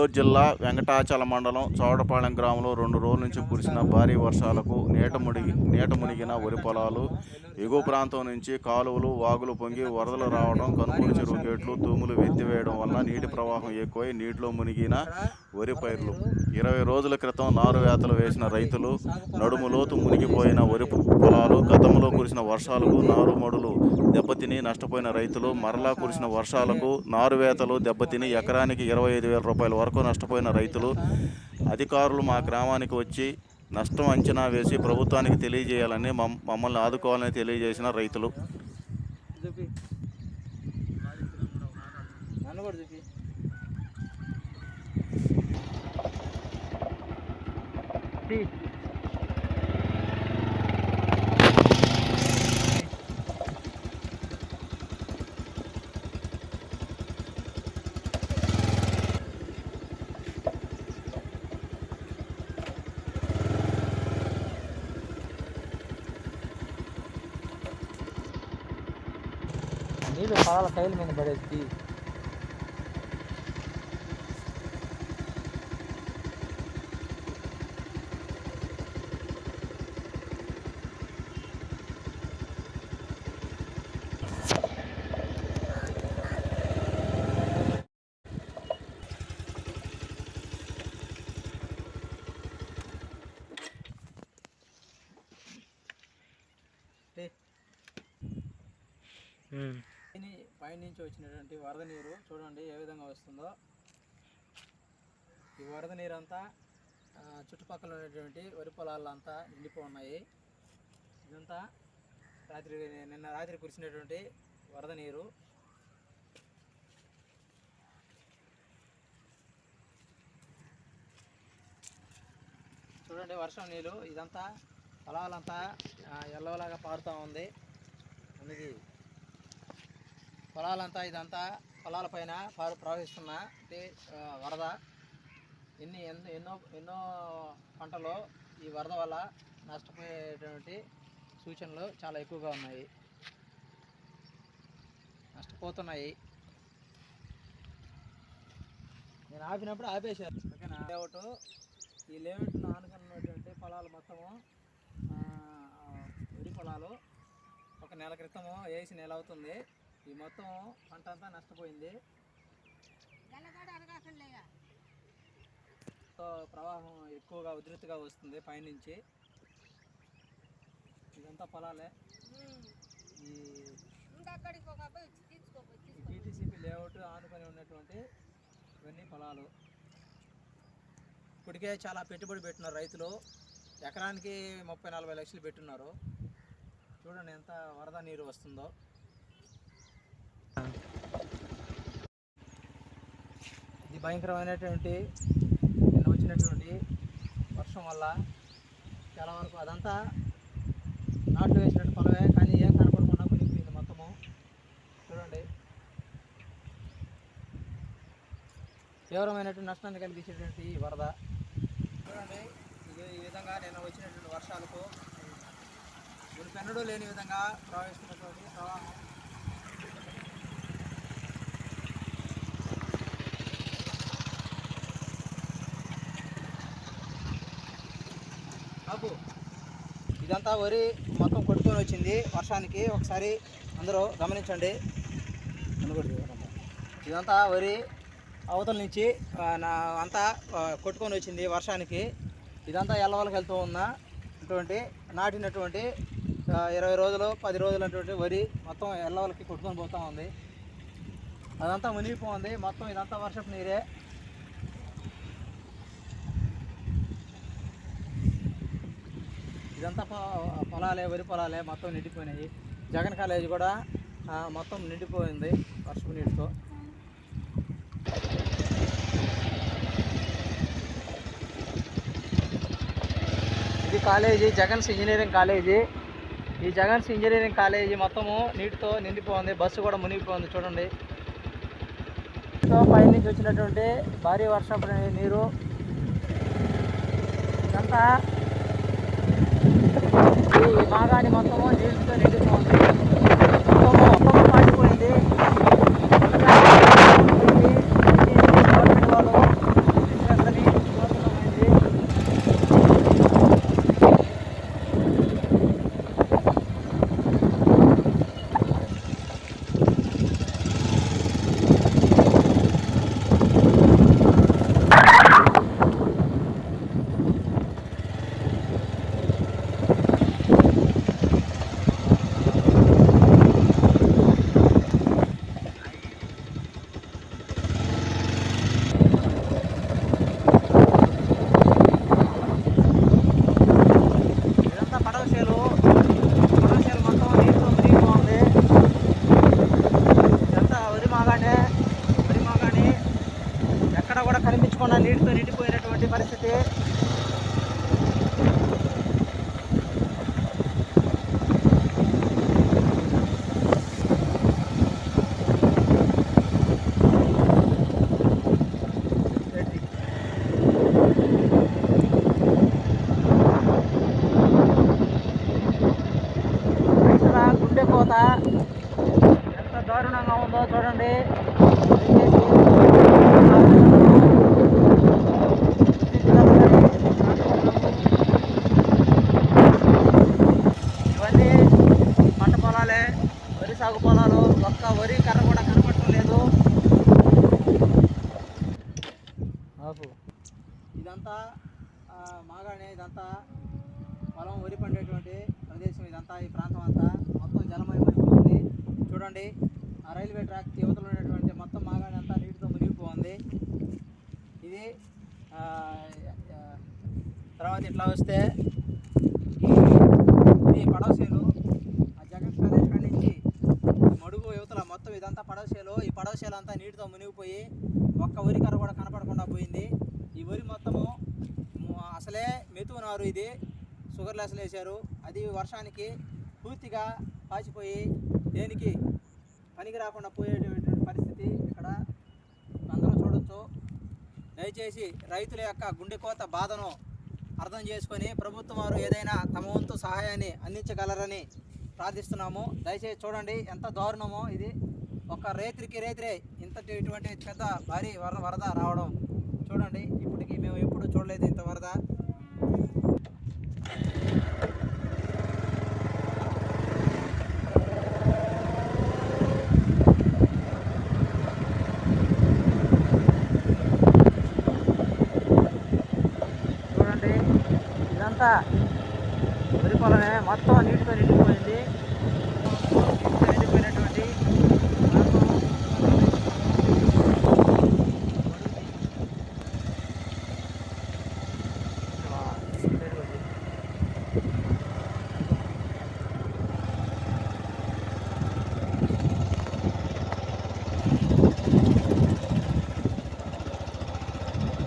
నెల్లూరు జిల్లా వెంకటాచల మండలం చౌడపాలెం గ్రామంలో రెండు రోజుల నుంచి కురిసిన భారీ వర్షాలకు నీట మునిగి నీట మునిగిన వరి పొలాలు ఎగువ ప్రాంతం నుంచి కాలువలు వాగులు పొంగి వరదలు రావడం కనుపూరు చెరువు గేట్లు తూములు వెత్తివేయడం వల్ల నీటి ప్రవాహం ఎక్కువై నీటిలో మునిగిన వరి పైర్లు. ఇరవై రోజుల క్రితం నారు వేతలు వేసిన రైతులు నడుము లోతు మునిగిపోయిన వరి పొలాలు కురిసిన వర్షాలకు నారు మడులు దెబ్బతిని నష్టపోయిన రైతులు మరలా కురిసిన వర్షాలకు నారు వేతలు దెబ్బతిని ఎకరానికి ఇరవై ఐదు వేల రూపాయల వరకు నష్టపోయిన రైతులు అధికారులు మా గ్రామానికి వచ్చి నష్టం అంచనా వేసి ప్రభుత్వానికి తెలియజేయాలని మమ్మల్ని ఆదుకోవాలని తెలియజేసిన రైతులు. చూపి నన్ను కూడా చూపి తీ. నీళ్ళు పొలాల కైలు మీద పడేసి పైన నుంచి వచ్చినటువంటి వరద నీరు చూడండి ఏ విధంగా వస్తుందో. ఈ వరద నీరు అంతా చుట్టుపక్కల ఉన్నటువంటి వరి పొలాలంతా నిండిపో ఉన్నాయి ఇదంతా రాత్రి నిన్న రాత్రి కురిసినటువంటి వరద నీరు. చూడండి వర్షం నీళ్ళు ఇదంతా పొలాలంతా ఎల్లవలాగా పారుతూ ఉంది. అందుకే పొలాలంతా ఇదంతా పొలాల పైన పారు ప్రవహిస్తున్న వరద. ఎన్ని ఎన్నో ఎన్నో ఎన్నో పంటలు ఈ వరద వల్ల నష్టపోయేటువంటి సూచనలు చాలా ఎక్కువగా ఉన్నాయి. నష్టపోతున్నాయి. నేను ఆపినప్పుడు ఆపేశారు. ఓకేనా? లేఅవుట్ ఈ లేఅవుట్ను ఆనుకున్నటువంటి పొలాలు మొత్తము వరి పొలాలు ఒక నెల క్రితము వేసి నెల అవుతుంది ఈ మొత్తం పంట అంతా నష్టపోయింది. సో ప్రవాహం ఎక్కువగా ఉధృతిగా వస్తుంది పైనుంచి. ఇదంతా పొలాలే. ఈ టీటీసీపీ లేఅవుట్ ఆనుకొని ఉన్నటువంటి ఇవన్నీ పొలాలు. ఇప్పటికే చాలా పెట్టుబడి పెట్టినారు రైతులు. ఎకరానికి ముప్పై నలభై లక్షలు పెట్టున్నారు. చూడండి ఎంత వరద నీరు వస్తుందో. భయంకరమైనటువంటి నిన్న వచ్చినటువంటి వర్షం వల్ల చాలా వరకు అదంతా నాట్లు వేసినట్టు పొలమే కానీ ఏం కనపడకుండా మునిగిపోయింది మొత్తము. చూడండి. తీవ్రమైనటువంటి నష్టాన్ని కలిగించేటువంటి ఈ వరద. చూడండి ఇది ఈ విధంగా నిన్న వచ్చినటువంటి వర్షాలకు మునిపెన్నడూ లేని విధంగా ప్రవహిస్తున్నటువంటి ప్రవాహం. బాబు ఇదంతా వరి మొత్తం కొట్టుకొని వచ్చింది వర్షానికి. ఒకసారి అందరూ గమనించండి. అనుకోండి ఇదంతా వరి అవతల నుంచి నా అంతా కొట్టుకొని వచ్చింది వర్షానికి. ఇదంతా ఎల్లవలకి వెళ్తూ ఉన్న అటువంటి నాటినటువంటి ఇరవై రోజులు పది రోజులు అటువంటి వరి మొత్తం ఎల్లవలకి కొట్టుకొని పోతూ ఉంది. అదంతా మునిగిపోయింది. మొత్తం ఇదంతా వర్షపు నీరే. ఇదంతా పొలాలే వరి పొలాలే మొత్తం నిండిపోయినాయి. జగన్ కాలేజీ కూడా మొత్తం నిండిపోయింది వర్షపు నీటితో. ఇది కాలేజీ జగన్స్ ఇంజనీరింగ్ కాలేజీ. ఈ జగన్స్ ఇంజనీరింగ్ కాలేజీ మొత్తము నీటితో నిండిపోయింది. బస్సు కూడా మునిగిపోయింది చూడండి. సో పైనుంచి వచ్చినటువంటి భారీ వర్షపు నీరు ఇదంతా ఈ భాగాన్ని మొత్తము నీళ్ళతో నిండిపోయింది మొత్తము మొత్తము పాడిపోయింది గవర్నమెంట్ వాళ్ళు కూడా నీటితో నిండిపోయినటువంటి పరిస్థితి రైతుల గుండె కోత ఎంత దారుణంగా ఉందో చూడండి ఇవన్నీ పంట పొలాలే వరి సాగు పొలాలు ఒక్క వరి కర్ర కూడా కనపడటం లేదు. ఇదంతా ఆ, మాగాణి ఇదంతా పొలం వరి పండేటువంటి ప్రదేశం ఇదంతా ఈ ప్రాంతం అంతా. మొత్తం జలమయమైపోతుంది చూడండి ఆ రైల్వే ట్రాక్ యువతలో ఉన్నటువంటి మొత్తం మాగాణి అంతా నీటితో మునిగిపోతుంది ఇది తర్వాత ఇట్లా వస్తే ఇది పడవసేలు ఆ జగన్ కాలేజ్ కాడి నుంచి ఈ మడుగు యువతల మొత్తం ఇదంతా పడవసేలు అంతా నీటితో మునిగిపోయి ఒక్క వరి కూడా కనపడకుండా పోయింది. ఈ వరి మొత్తము అసలే మెతువు నారు ఇది. షుగర్ లెస్లు వేశారు అది వర్షానికి పూర్తిగా పాచిపోయి దేనికి పనికి రాకుండా పోయేటువంటి పరిస్థితి ఇక్కడ అందరూ చూడొచ్చు. దయచేసి రైతుల యొక్క గుండె కోత బాధను అర్థం చేసుకొని ప్రభుత్వం వారు ఏదైనా తమ వంతు సహాయాన్ని అందించగలరని ప్రార్థిస్తున్నాము. దయచేసి చూడండి ఎంత దారుణమో ఇది. ఒక రైతురికి రైతురే ఇంతటి ఇటువంటి పెద్ద భారీ వర వరద రావడం చూడండి. ఇప్పటికి మేము ఎప్పుడు చూడలేదు ఇంత వరద చూడండి ఇదంతా వరి పొలమే మొత్తం నీటితో నిండిపోయింది నీటితో నిండిపోయినటువంటి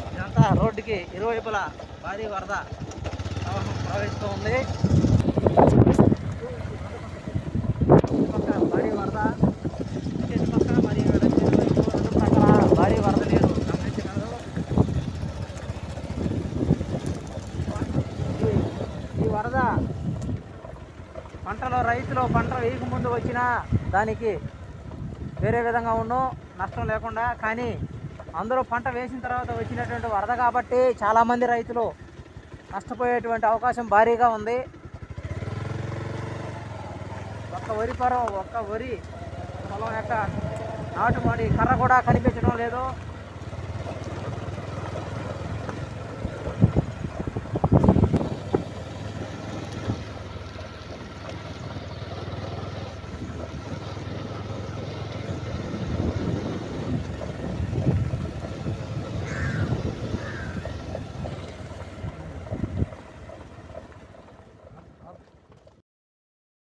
ఇదంతా రోడ్డుకి ఇరువైపులా భారీ వరద ప్రవాహం ప్రవహిస్తూ ఉంది భారీ వరద ఇటు పక్క మరియు రెండు పక్కల భారీ వరద నీరు గమనించగలరు. ఈ- ఈ వరద పంటలో రైతులు పంట వేయక వచ్చినా దానికి వేరే విధంగా ఉండు నష్టం లేకుండా కానీ అందరూ పంట వేసిన తర్వాత వచ్చినటువంటి వరద కాబట్టి చాలామంది రైతులు నష్టపోయేటువంటి అవకాశం భారీగా ఉంది. ఒక్క వరి పొలం ఒక్క వరి పొలం యొక్క నాటుమడి కర్ర కూడా కనిపించడం లేదు.